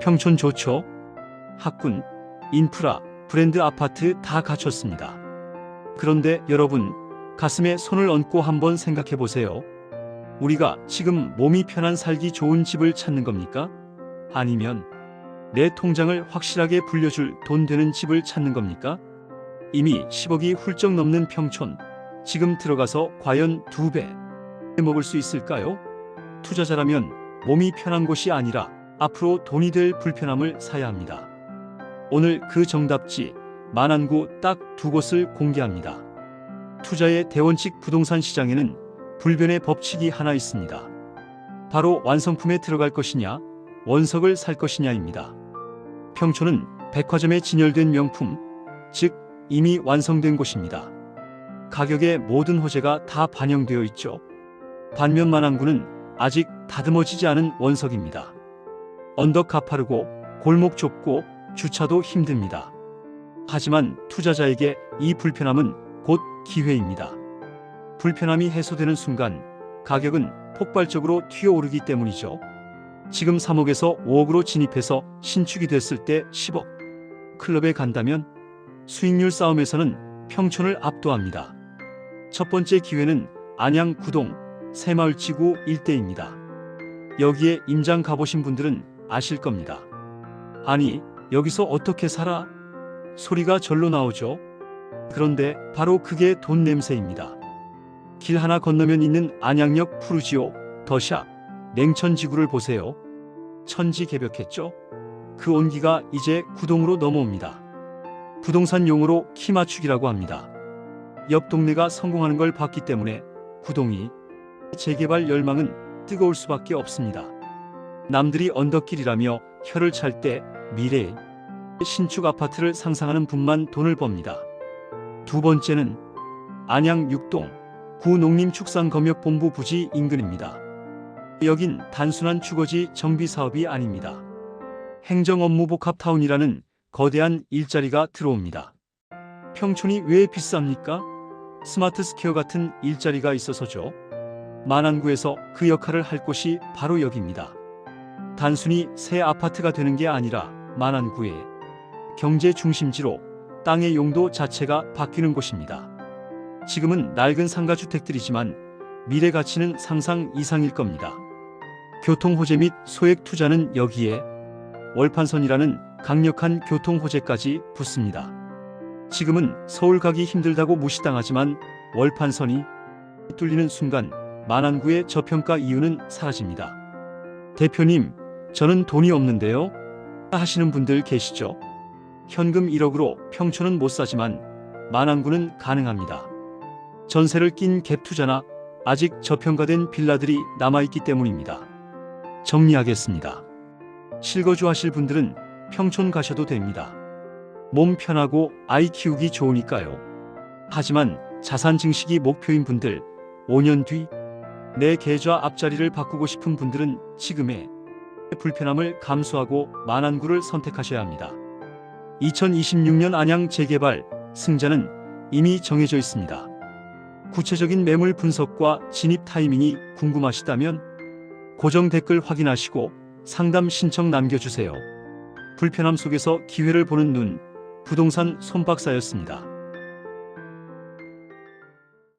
평촌 좋죠? 학군, 인프라, 브랜드 아파트 다 갖췄습니다. 그런데 여러분, 가슴에 손을 얹고 한번 생각해 보세요. 우리가 지금 몸이 편한 살기 좋은 집을 찾는 겁니까? 아니면 내 통장을 확실하게 불려줄 돈 되는 집을 찾는 겁니까? 이미 10억이 훌쩍 넘는 평촌, 지금 들어가서 과연 두 배 먹을 수 있을까요? 투자자라면 몸이 편한 곳이 아니라 앞으로 돈이 될 불편함을 사야 합니다. 오늘 그 정답지 만안구 딱 두 곳을 공개합니다. 투자의 대원칙 부동산 시장에는 불변의 법칙이 하나 있습니다. 바로 완성품에 들어갈 것이냐, 원석을 살 것이냐입니다. 평촌은 백화점에 진열된 명품, 즉 이미 완성된 곳입니다. 가격의 모든 호재가 다 반영되어 있죠. 반면 만안구는 아직 다듬어지지 않은 원석입니다. 언덕 가파르고 골목 좁고 주차도 힘듭니다. 하지만 투자자에게 이 불편함은 곧 기회입니다. 불편함이 해소되는 순간 가격은 폭발적으로 튀어오르기 때문이죠. 지금 3억에서 5억으로 진입해서 신축이 됐을 때 10억. 클럽에 간다면 수익률 싸움에서는 평촌을 압도합니다. 첫 번째 기회는 안양 구동 새마을지구 일대입니다. 여기에 임장 가보신 분들은 아실 겁니다. 아니, 여기서 어떻게 살아? 소리가 절로 나오죠. 그런데 바로 그게 돈 냄새입니다. 길 하나 건너면 있는 안양역 푸르지오, 더샵, 냉천지구를 보세요. 천지 개벽했죠? 그 온기가 이제 구동으로 넘어옵니다. 부동산 용어로 키 맞추기라고 합니다. 옆 동네가 성공하는 걸 봤기 때문에 구동이 재개발 열망은 뜨거울 수밖에 없습니다. 남들이 언덕길이라며 혀를 찰 때 미래의 신축 아파트를 상상하는 분만 돈을 법니다. 두 번째는 안양 육동 구농림축산검역본부 부지 인근입니다. 여긴 단순한 주거지 정비 사업이 아닙니다. 행정 업무 복합타운이라는 거대한 일자리가 들어옵니다. 평촌이 왜 비쌉니까? 스마트 스퀘어 같은 일자리가 있어서죠. 만안구에서 그 역할을 할 곳이 바로 여기입니다. 단순히 새 아파트가 되는 게 아니라 만안구의 경제 중심지로 땅의 용도 자체가 바뀌는 곳입니다. 지금은 낡은 상가 주택들이지만 미래 가치는 상상 이상일 겁니다. 교통 호재 및 소액 투자는 여기에 월판선이라는 강력한 교통 호재까지 붙습니다. 지금은 서울 가기 힘들다고 무시당하지만 월판선이 뚫리는 순간 만안구의 저평가 이유는 사라집니다. 대표님, 저는 돈이 없는데요. 하시는 분들 계시죠? 현금 1억으로 평촌은 못 사지만 만안구는 가능합니다. 전세를 낀 갭 투자나 아직 저평가된 빌라들이 남아있기 때문입니다. 정리하겠습니다. 실거주 하실 분들은 평촌 가셔도 됩니다. 몸 편하고 아이 키우기 좋으니까요. 하지만 자산 증식이 목표인 분들, 5년 뒤 내 계좌 앞자리를 바꾸고 싶은 분들은 지금의 불편함을 감수하고 만안구를 선택하셔야 합니다. 2026년 안양 재개발 승자는 이미 정해져 있습니다. 구체적인 매물 분석과 진입 타이밍이 궁금하시다면 고정 댓글 확인하시고 상담 신청 남겨주세요. 불편함 속에서 기회를 보는 눈, 부동산 손박사였습니다.